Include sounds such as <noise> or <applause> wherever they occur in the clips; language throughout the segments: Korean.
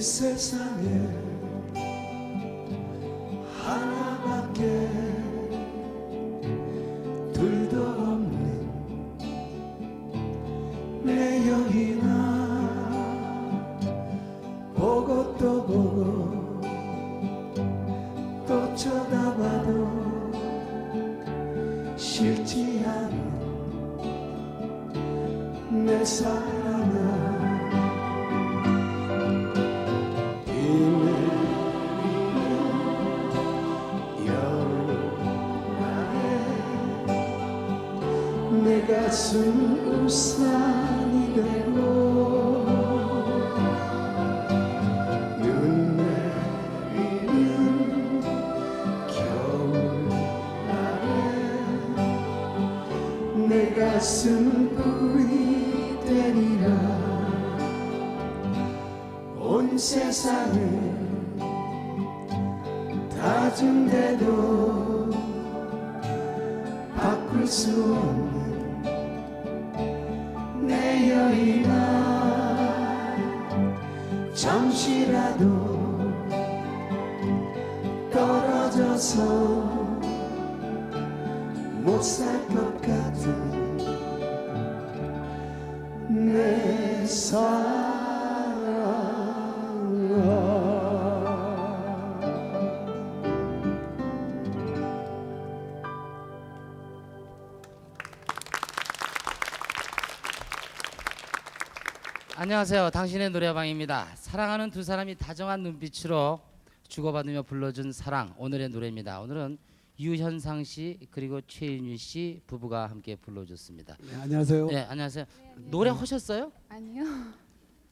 세상에 하나밖에 둘도 없는 내 여인아 보고 또 보고 또 쳐다봐도 싫지 않은 내 사랑아 가슴 우산이 되고 눈 내리는 겨울날에 내 가슴 불이 되리라. 온 세상을 다준대도 바꿀 수 없는 안녕하세요. 당신의 노래방입니다. 사랑하는 두 사람이 다정한 눈빛으로 주고받으며 불러준 사랑 오늘의 노래입니다. 오늘은 유현상 씨 그리고 최인유 씨 부부가 함께 불러줬습니다. 네, 안녕하세요. 네 안녕하세요. 노래 하셨어요? 아니요.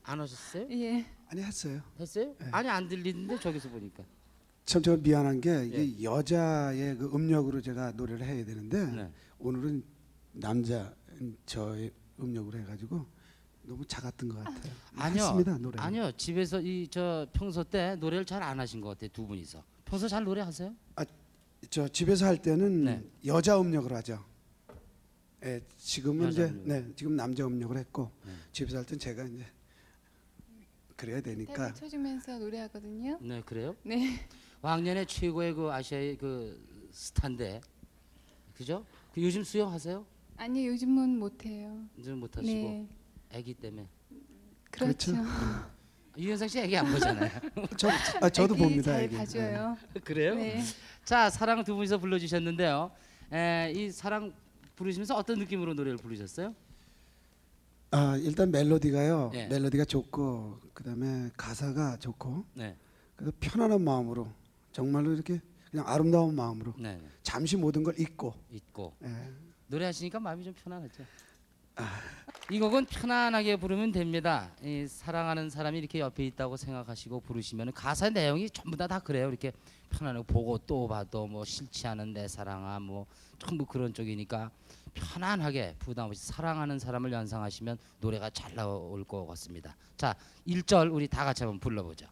안 하셨어요? 예. 아니 했어요. 했어요? 아니 안 들리는데 저기서 보니까. 참 제가 미안한 게 이게 여자의 그 음력으로 제가 노래를 해야 되는데 네. 오늘은 남자 저의 음력으로 해가지고 너무 작았던 것 같아요. 아니요. 했습니다 노래. 아니요. 집에서 이 저 평소 때 노래를 잘 안 하신 것 같아요. 두 분이서. 평소 잘 노래하세요? 저 집에서 할 때는 네. 여자 음력으로 하죠. 예, 지금은 여자 이제 음력. 네, 지금 남자 음력을 했고 네. 집에서 할 땐 제가 이제 그래야 되니까 쳐주면서 노래하거든요. 네 그래요? 네. 왕년에 최고의 그 아시아의 그 스타인데 그죠? 그 요즘 수영하세요? 아니 요즘은 못해요. 이제 못 하시고 네. 아기 때문에 그렇죠. 유현상 씨 아기 안 보잖아요. <laughs> 저, 아, 저도 애기 봅니다. 잘 애기. 봐줘요. 그래요? 네. 자 사랑 두 분이서 불러주셨는데요. 에, 이 사랑 부르시면서 어떤 느낌으로 노래를 부르셨어요? 아 일단 멜로디가요. 예. 멜로디가 좋고 그다음에 가사가 좋고 네, 그래서 편안한 마음으로 정말로 이렇게 그냥 아름다운 마음으로 네, 네. 잠시 모든 걸 잊고 있고 예. 노래하시니까 마음이 좀 편안하죠. 이 곡은 편안하게 부르면 됩니다. 이 사랑하는 사람이 이렇게 옆에 있다고 생각하시고 부르시면 가사 내용이 전부 다 다 그래요. 이렇게 편안하고 보고 또 봐도 뭐 싫지 않은 내 사랑아 뭐 전부 그런 쪽이니까 편안하게 부담 없이 사랑하는 사람을 연상하시면 노래가 잘 나올 것 같습니다. 자, 1절 우리 다 같이 한번 불러보죠.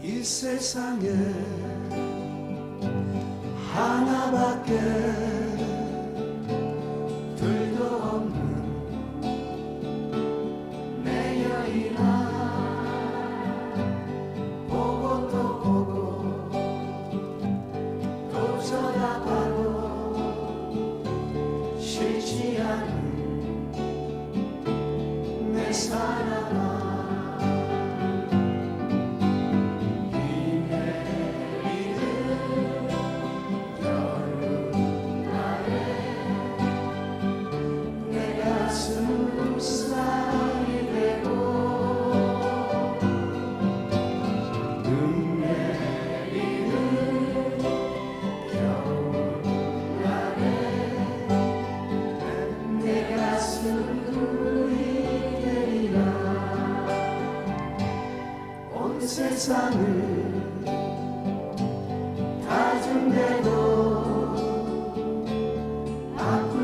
이 세상에 하나밖에 둘도 없는 내 여인아 보고 또 보고 또 쳐다봐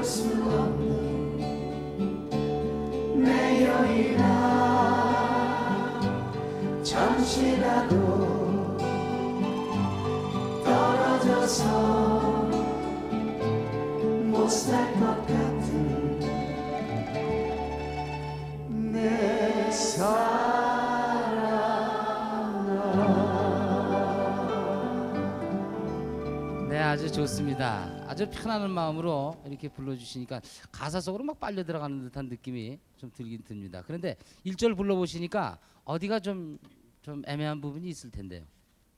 수 없는 내 여인아 잠시라도 아주 좋습니다. 아주 편안한 마음으로 이렇게 불러주시니까 가사 속으로 막 빨려 들어가는 듯한 느낌이 좀 들긴 듭니다. 그런데 1절 불러보시니까 어디가 좀, 좀 애매한 부분이 있을 텐데요.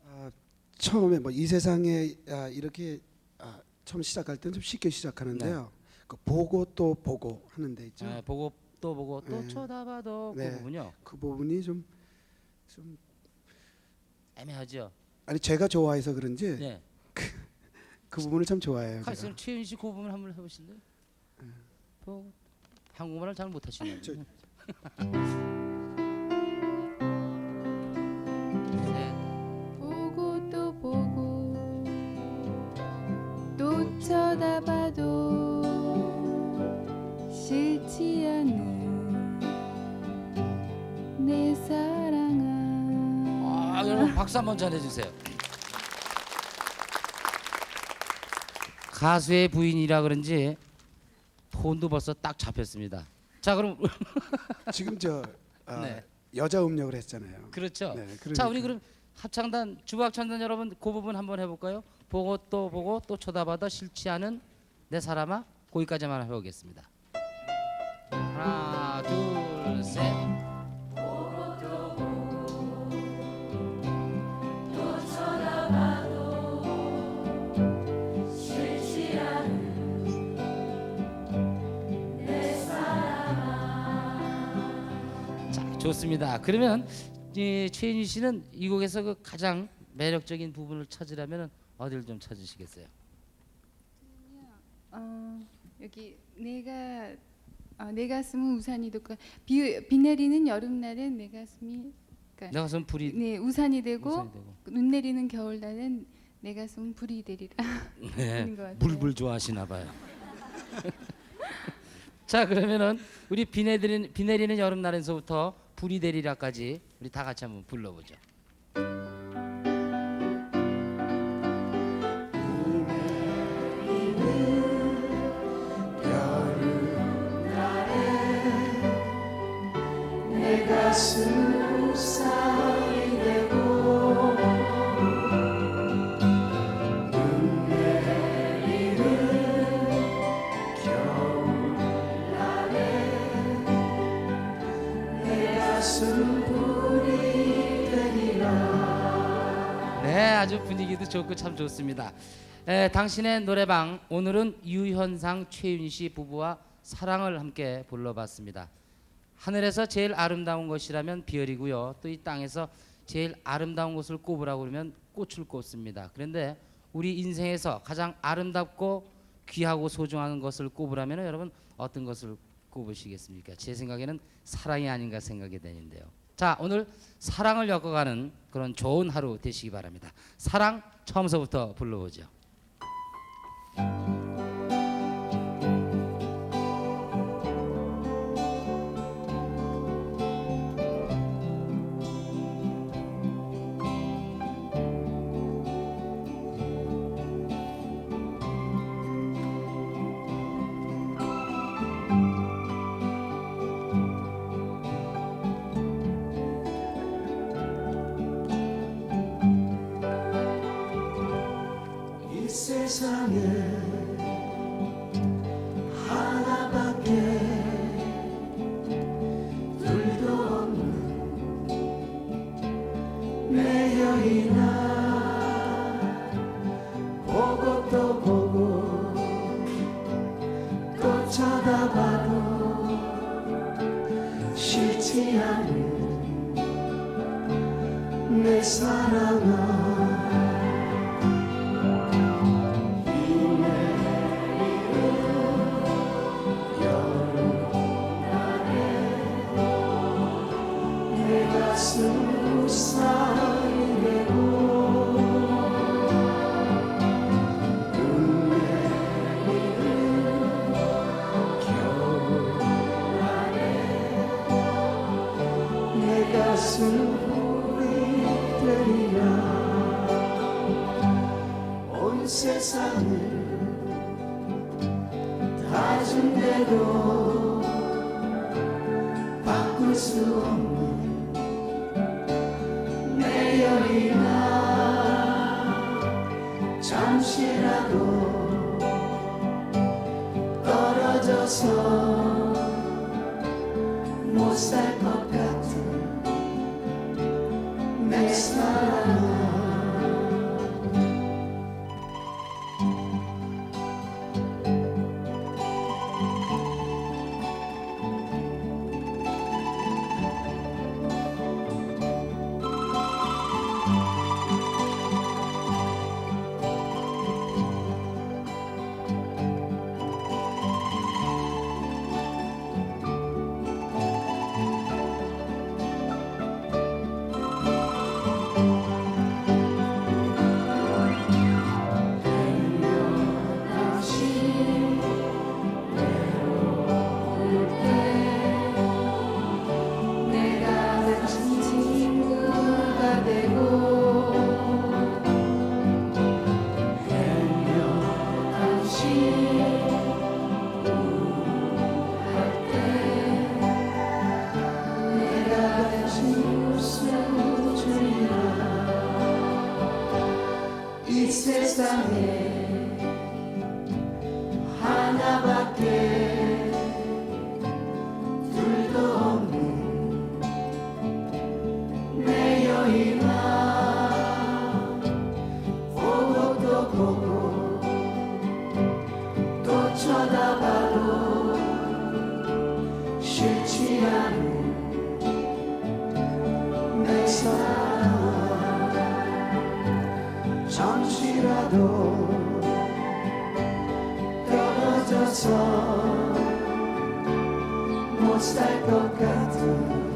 아, 처음에 뭐 이 세상에 아, 이렇게 아, 처음 시작할 때는 좀 쉽게 시작하는데요. 그 보고 또 보고 하는 데 있죠. 네, 보고 또 보고 또 네. 쳐다봐도 네. 그 부분요. 그 부분이 좀, 좀 애매하죠. 아니 제가 좋아해서 그런지 네. 그 부분을 참 좋아해요. 제가. 칼슨 최윤 씨그 부분 한번 해보실래요? 뭐 한국말을 잘 못하시네요. 저- 네. 보고 또 보고 또 쳐다봐도 싫지 않는 내 사랑아 아, 여러분 박수 한번 전해주세요. 가수의 부인이라 그런지 톤도 벌써 딱 잡혔습니다. 자 그럼 <laughs> 지금 저 아, 네. 여자 음력을 했잖아요. 그렇죠. 네, 자 그러니까. 우리 그럼 합창단 주박찬단 여러분 그 부분 한번 해볼까요? 보고 또 보고 또 쳐다봐도 싫지 않은 내 사람아 거기까지만 해보겠습니다. 하나 좋습니다. 그러면 이 최인희 씨는 이 곡에서 그 가장 매력적인 부분을 찾으려면 어디를 좀 찾으시겠어요? 어, 여기 내가 어, 내 가슴은 우산이 되고 비, 비 내리는 여름날엔 내 가슴이 내 가슴 불이 네 우산이 되고 우산이 되고. 눈 내리는 겨울날엔 내 가슴은 불이 되리라 네, <laughs> 그런 것 같아요. 물불 좋아하시나 봐요. <laughs> 자 그러면은 우리 비 내리는 비 내리는 여름 날에서부터 불이 되리라까지 우리 다 같이 한번 불러보죠. 네, 좋고 참 좋습니다. 에, 당신의 노래방 오늘은 유현상 최윤 씨 부부와 사랑을 함께 불러봤습니다. 하늘에서 제일 아름다운 것이라면 별이고요. 또 이 땅에서 제일 아름다운 것을 꼽으라고 그러면 꽃을 꼽습니다. 그런데 우리 인생에서 가장 아름답고 귀하고 소중한 것을 꼽으라면 여러분 어떤 것을 꼽으시겠습니까? 제 생각에는 사랑이 아닌가 생각이 되는데요. 자, 오늘 사랑을 엮어가는 그런 좋은 하루 되시기 바랍니다. 사랑 처음서부터 불러보죠. 세상을 다 준대도 바꿀 수 없는 arcom, most elkapjátok, megszállál. 못 살 것 같은